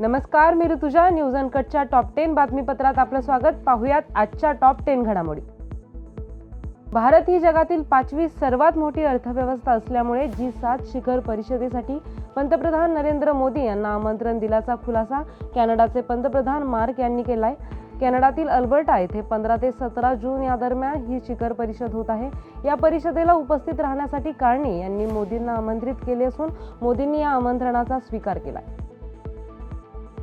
नमस्कार मी ऋतुजा. न्यूज अनकटच्या टॉप टेन बातमीपत्रात आपलं स्वागत. पाहूयात आजच्या टॉप टेन घडामोडी. भारत ही जगातील पाचवी सर्वात मोठी अर्थव्यवस्था असल्यामुळे जी सात शिखर परिषदेसाठी पंतप्रधान नरेंद्र मोदी यांना आमंत्रण दिल्याचा खुलासा कॅनडाचे पंतप्रधान मार्क यांनी केलाय. कॅनडातील अल्बर्टा येथे पंधरा ते सतरा जून या दरम्यान ही शिखर परिषद होत आहे. या परिषदेला उपस्थित राहण्यासाठी कार्णी यांनी मोदींना आमंत्रित केले असून मोदींनी या आमंत्रणाचा स्वीकार केला आहे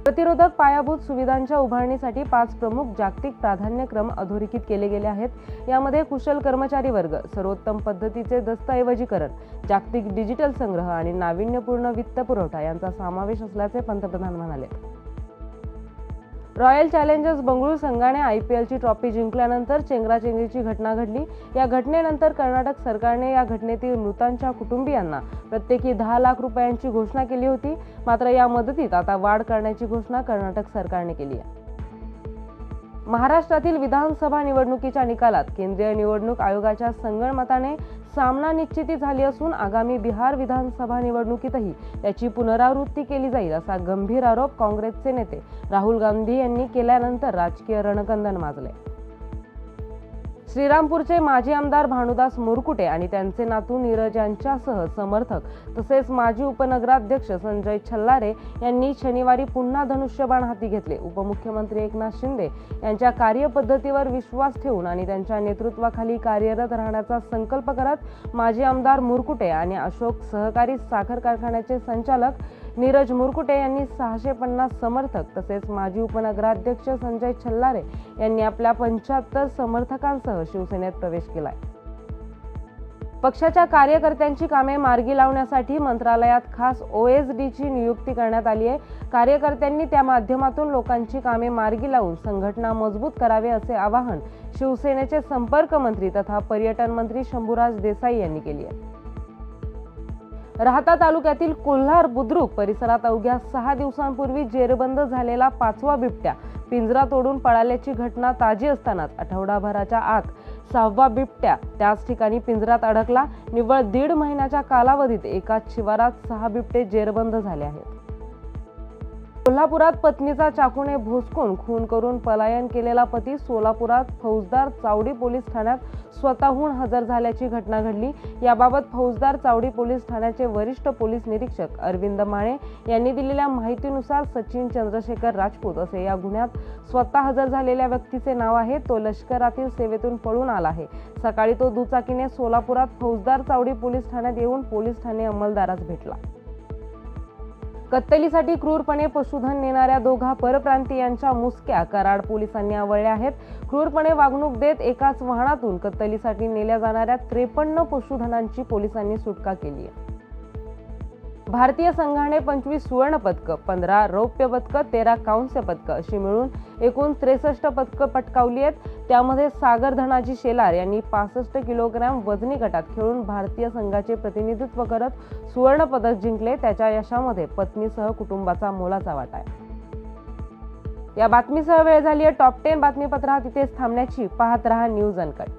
प्रतिरोधक पायाभूत सुविधांच्या उभारणीसाठी पाच प्रमुख जागतिक प्राधान्यक्रम अधोरेखित केले गेले आहेत. यामध्ये कुशल कर्मचारी वर्ग सर्वोत्तम पद्धतीचे दस्तऐवजीकरण जागतिक डिजिटल संग्रह आणि नाविन्यपूर्ण वित्त पुरवठा यांचा समावेश असल्याचे पंतप्रधान म्हणाले. रॉयल चॅलेंजर्स बंगळुरू संघाने आय पी एलची ट्रॉफी जिंकल्यानंतर चेंगराचेंगरीची घटना घडली. या घटनेनंतर कर्नाटक सरकारने या घटनेतील मृतांच्या कुटुंबियांना प्रत्येकी दहा लाख रुपयांची घोषणा केली होती. मात्र या मदतीत आता वाढ करण्याची घोषणा कर्नाटक सरकारने केली आहे. महाराष्ट्रातील विधानसभा निवडणुकीच्या निकालात केंद्रीय निवडणूक आयोगाच्या संगणमताने सामना निश्चिती झाली असून आगामी बिहार विधानसभा निवडणुकीतही त्याची पुनरावृत्ती केली जाईल असा गंभीर आरोप काँग्रेसचे नेते राहुल गांधी यांनी केल्यानंतर राजकीय रणकंदन माजले. श्रीरामपूरचे माजी आमदार भानुदास मुरकुटे आणि त्यांचे नातू नीरज यांच्यासह समर्थक तसेच माजी उपनगराध्यक्ष संजय छल्लारे यांनी शनिवारी पुन्हा धनुष्यबाण हाती घेतले. उपमुख्यमंत्री एकनाथ शिंदे यांच्या कार्यपद्धतीवर विश्वास ठेवून आणि त्यांच्या नेतृत्वाखाली कार्यरत राहण्याचा संकल्प करत माजी आमदार मुरकुटे आणि अशोक सहकारी साखर कारखान्याचे संचालक नीरज मुरकुटे यांनी सहाशे पन्नास समर्थक तसेच माजी उपनगराध्यक्ष संजय छल्लारे यांनी आपल्या पंच्याहत्तर समर्थकांसह शिवसेनेत प्रवेश केलाय. पक्षाच्या कार्यकर्त्यांची कामे मार्गी लावण्यासाठी मंत्रालयात खास ओ एस डीची नियुक्ती करण्यात आली आहे. कार्यकर्त्यांनी त्या माध्यमातून लोकांची कामे मार्गी लावून संघटना मजबूत करावे असे आवाहन शिवसेनेचे संपर्क मंत्री तथा पर्यटन मंत्री शंभूराज देसाई यांनी केली आहे. राहता तालुक्यातील कोल्हार बुद्रुक परिसरात अवघ्या सहा दिवसांपूर्वी जेरबंद झालेला पाचवा बिबट्या पिंजरा तोडून पळाल्याची घटना ताजी असतानाच आठवडाभराच्या आत सहावा बिबट्या त्याच ठिकाणी पिंजरात अडकला. निव्वळ दीड महिन्याच्या कालावधीत एकाच शिवारात सहा बिबटे जेरबंद झाले आहेत. कोल्हापुरात पत्नीचा चाकूने भोसकून खून करून पलायन केलेला पती सोलापुरात फौजदार चावडी पोलीस ठाण्यात स्वतःहून हजर झाल्याची घटना घडली. याबाबत फौजदार चावडी पोलीस ठाण्याचे वरिष्ठ पोलीस निरीक्षक अरविंद माळे यांनी दिलेल्या माहितीनुसार सचिन चंद्रशेखर राजपूत असे या गुन्ह्यात स्वतः हजर झालेल्या व्यक्तीचे नाव आहे. तो लष्करातील सेवेतून पळून आला आहे. सकाळी तो दुचाकीने सोलापुरात फौजदार चावडी पोलीस ठाण्यात येऊन पोलीस ठाणे अंमलदारास भेटला. कत्तलीसाठी क्रूरपणे पशुधन नेणाऱ्या दोघा परप्रांतीयांच्या मुसक्या कराड पोलिसांनी आवळल्या आहेत. क्रूरपणे वागणूक देत एकाच वाहनातून कत्तलीसाठी नेल्या जाणाऱ्या त्रेपन्न पशुधनांची पोलिसांनी सुटका केली आहे. भारतीय संघाने पंचवीस सुवर्ण पदकं पंधरा रौप्य पदकं तेरा कांस्य पदकं अशी मिळून एकूण त्रेसष्ट पदकं पटकावली आहेत. त्यामध्ये सागर धनाजी शेलार यांनी पासष्ट किलोग्रॅम वजनी गटात खेळून भारतीय संघाचे प्रतिनिधित्व करत सुवर्ण पदक जिंकले. त्याच्या यशामध्ये पत्नीसह कुटुंबाचा मोलाचा वाटा आहे. या बातमीसह वेळ झाली आहे. टॉप टेन बातमीपत्रात इथेच थांबण्याची. पाहत रहा न्यूज अनकट.